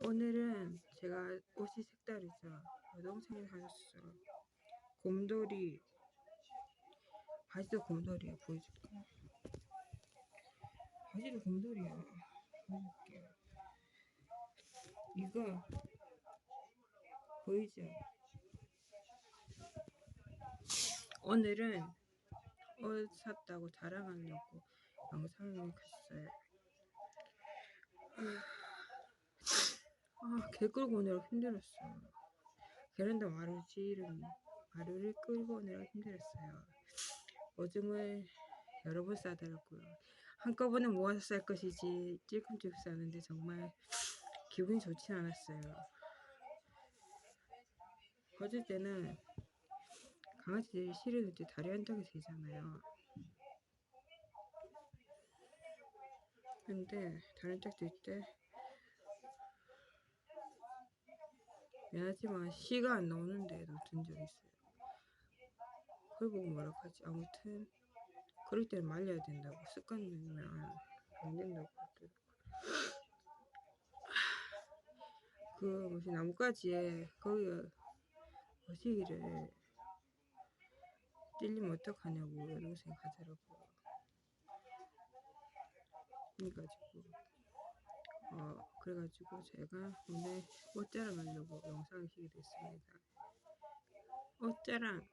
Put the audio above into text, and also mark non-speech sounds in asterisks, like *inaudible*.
오늘은 제가 옷이 색다르죠. 여동생이 사줬어. 곰돌이. 바지도 곰돌이야. 보여줄게. 바지도 곰돌이야. 보여줄게. 이거 보이죠? 오늘은 옷 샀다고 자랑하려고 영상을 켰어요. 아, 개 끌고 오느라 힘들었어. 베란다 마루지를, 마루를 끌고 오느라 힘들었어요. 오줌을 여러 번 싸더라고요. 한꺼번에 모아서 쌀 것이지 찔끔찔끔 싸는데 정말 기분이 좋진 않았어요. 어쩔 때는 강아지들이 싫어할 때 다리 한 짝이 되잖아요. 근데 다른 짝도 있 미안하지만 시가 안 나오는데 놓친 적 있어요. 그걸 보고 뭐라 하지? 아무튼 그럴 때는 말려야 된다고 습관 들면 안 된다고. *sighs* 그 무슨 나뭇가지에 거기 거시기를 찔리면 어떡하냐고 여동생이 가더라고요. 그래가지고 어 그래가지고 제가 오늘 옷 자랑하려고 영상을 키게 됐습니다. 옷 자랑